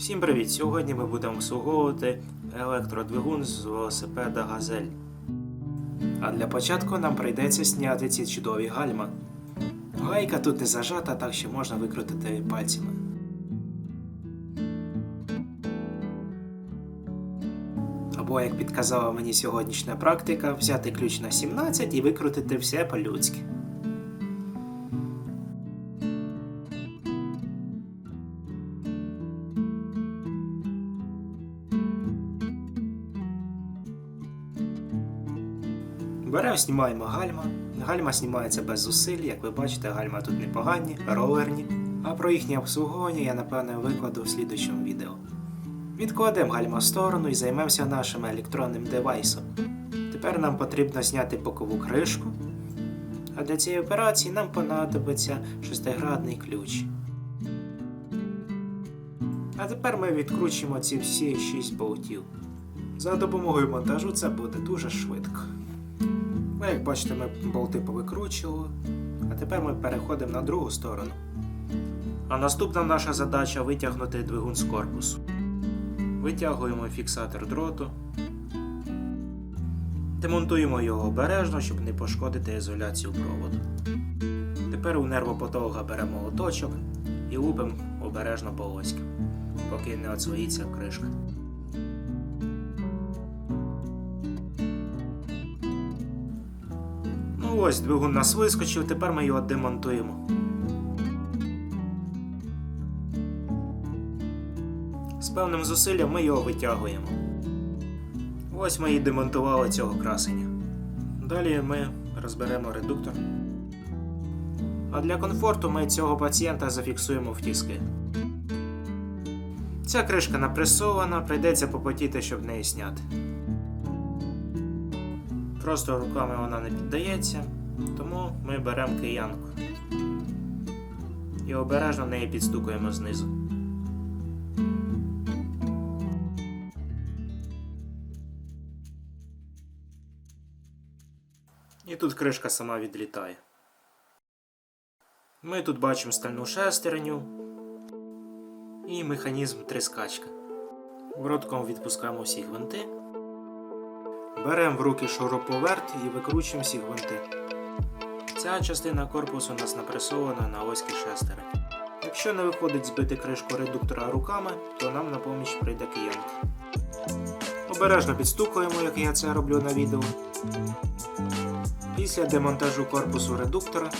Всім привіт! Сьогодні ми будемо обслуговувати електродвигун з велосипеда Газель. А для початку нам прийдеться зняти ці чудові гальма. Гайка тут не зажата, так що можна викрутити пальцями. Або, як підказала мені сьогоднішня практика, взяти ключ на 17 і викрутити все по-людськи. Беремо, знімаємо гальма. Гальма знімається без зусиль, як ви бачите, гальма тут непогані, ролерні. А про їхнє обслуговування я напевне викладу в слідучому відео. Відкладемо гальма в сторону і займемося нашим електронним девайсом. Тепер нам потрібно зняти бокову кришку. А для цієї операції нам понадобиться шестиградний ключ. А тепер ми відкручуємо ці всі 6 болтів. За допомогою монтажу це буде дуже швидко. Ну, як бачите, ми болти повикручували, а тепер ми переходимо на другу сторону. А наступна наша задача витягнути двигун з корпусу. Витягуємо фіксатор дроту, демонтуємо його обережно, щоб не пошкодити ізоляцію проводу. Тепер у нервопатолога беремо оточок і лупимо обережно по оськам, поки не отслоїться кришка. Ну ось, двигун нас вискочив, тепер ми його демонтуємо. З певним зусиллям ми його витягуємо. Ось ми і демонтували цього красення. Далі ми розберемо редуктор. А для комфорту ми цього пацієнта зафіксуємо в тіски. Ця кришка напресована, прийдеться попотіти, щоб неї зняти. Просто руками вона не піддається, тому ми беремо киянку і обережно неї підстукуємо знизу. І тут кришка сама відлітає. Ми тут бачимо стальну шестерню і механізм трискачка. Вротком відпускаємо всі гвинти. Беремо в руки шуруповерт і викручуємо всі гвинти. Ця частина корпусу у нас напресована на оські шестери. Якщо не виходить збити кришку редуктора руками, то нам на поміч прийде киянка. Обережно підстукуємо, як я це роблю на відео. Після демонтажу корпусу редуктора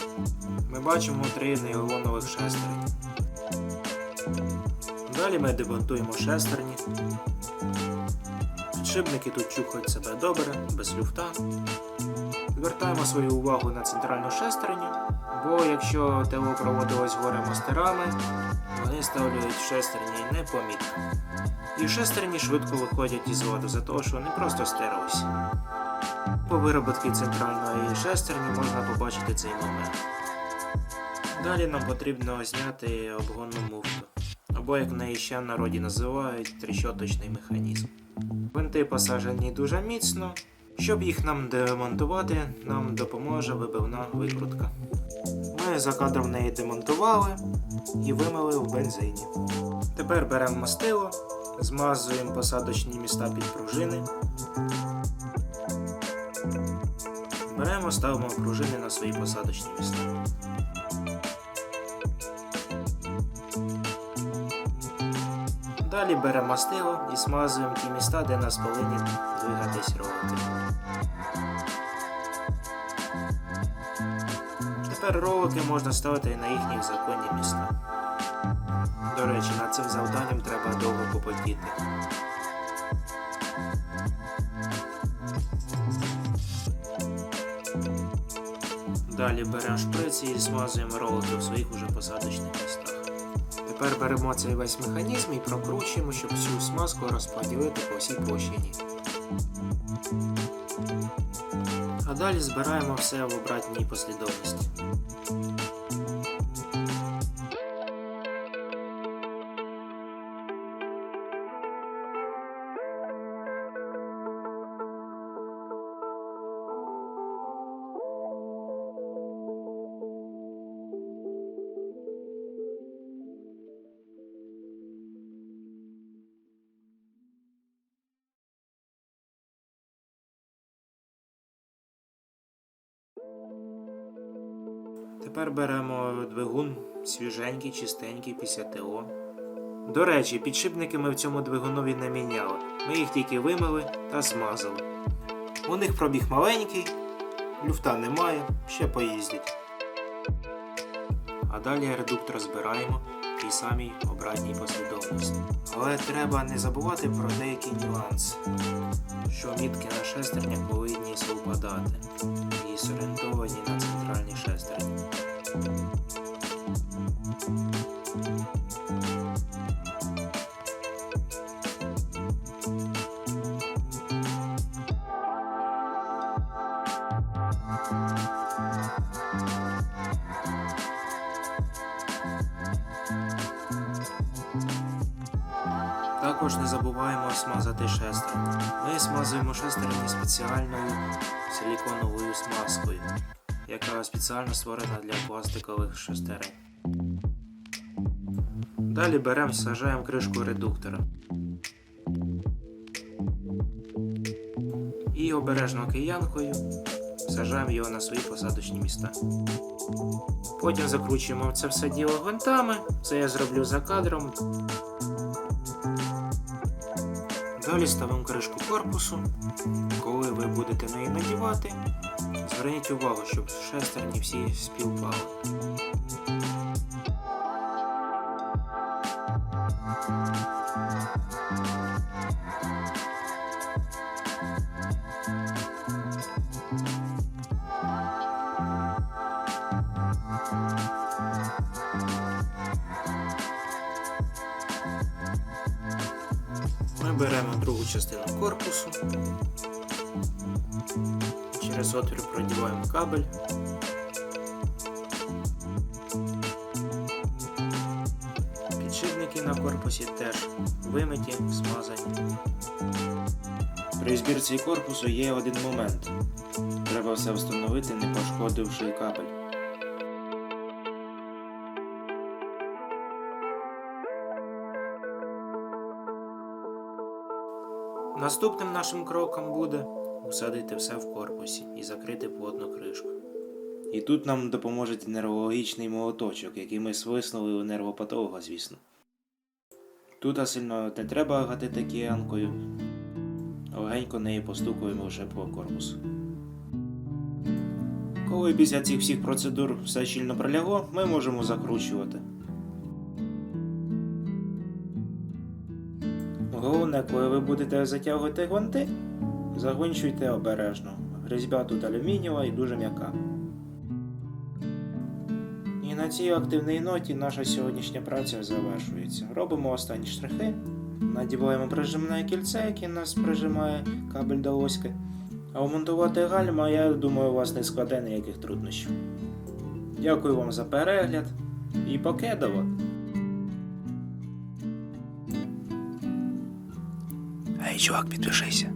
ми бачимо три нейлонових шестери. Далі ми демонтуємо шестерні. Підшипники тут чухають себе добре, без люфта. Звертаємо свою увагу на центральну шестерню, бо якщо ТО проводилось горе мастерами, вони ставлюють шестерні непомітно. І шестерні швидко виходять із ладу за того, що вони просто стерлися. По вироботці центральної шестерні можна побачити цей момент. Далі нам потрібно зняти обгонну муфту, або як в неї ще в народі називають тріщоточний механізм. Винти посаджені дуже міцно. Щоб їх нам демонтувати, нам допоможе вибивна викрутка. Ми за кадром неї демонтували і вимили в бензині. Тепер беремо мастило, змазуємо посадочні міста під пружини. Беремо, ставимо пружини на свої посадочні міста. Далі беремо мастило і смазуємо ті міста, де нас повинні двигатись ролики. Тепер ролики можна ставити на їхні законні міста. До речі, над цим завданням треба довго попотіти. Далі беремо шприц і змазуємо ролики в своїх уже посадочних містах. Тепер беремо цей весь механізм і прокручуємо, щоб всю смазку розподілити по всій площині. А далі збираємо все в обратній послідовності. Тепер беремо двигун свіженький, чистенький після ТО. До речі, підшипники ми в цьому двигунові не міняли. Ми їх тільки вимили та змазали. У них пробіг маленький, люфта немає, ще поїздять. А далі редуктор збираємо тій самій обратній послідовності. Але треба не забувати про деякі нюанси, що мітки на шестернях повинні совпадати Також не забуваємо смазати шестерні. Ми смазуємо шестерні спеціальною силіконовою смазкою, яка спеціально створена для пластикових шестерень. Далі беремо, сажаємо кришку редуктора. І обережно киянкою сажаємо його на свої посадочні міста. Потім закручуємо це все діло гвинтами. Це я зроблю за кадром. Далі ставимо кришку корпусу. Коли ви будете неї надівати, зверніть увагу, щоб шестерні всі співпали. Беремо другу частину корпусу. Через отвір продіваємо кабель. Підшипники на корпусі теж вимиті, смазані. При збірці корпусу є один момент. Треба все встановити, не пошкодивши кабель. Наступним нашим кроком буде усадити все в корпусі і закрити плотну кришку. І тут нам допоможе нервологічний молоточок, який ми свиснули у нервопатолога, звісно. Тут сильно не треба гатити киянкою, легенько нею постукуємо вже по корпусу. Коли після цих всіх процедур все щільно прилягло, ми можемо закручувати. Головне, коли ви будете затягувати гвинти, загвинчуйте обережно. Різьба тут алюмінієва і дуже м'яка. І на цій активній ноті наша сьогоднішня праця завершується. Робимо останні штрихи, надіваємо прижимне кільце, яке нас прижимає кабель до оськи. А вмонтувати гальма, я думаю, у вас не складе ніяких труднощів. Дякую вам за перегляд і покедово! Чувак, підпишися.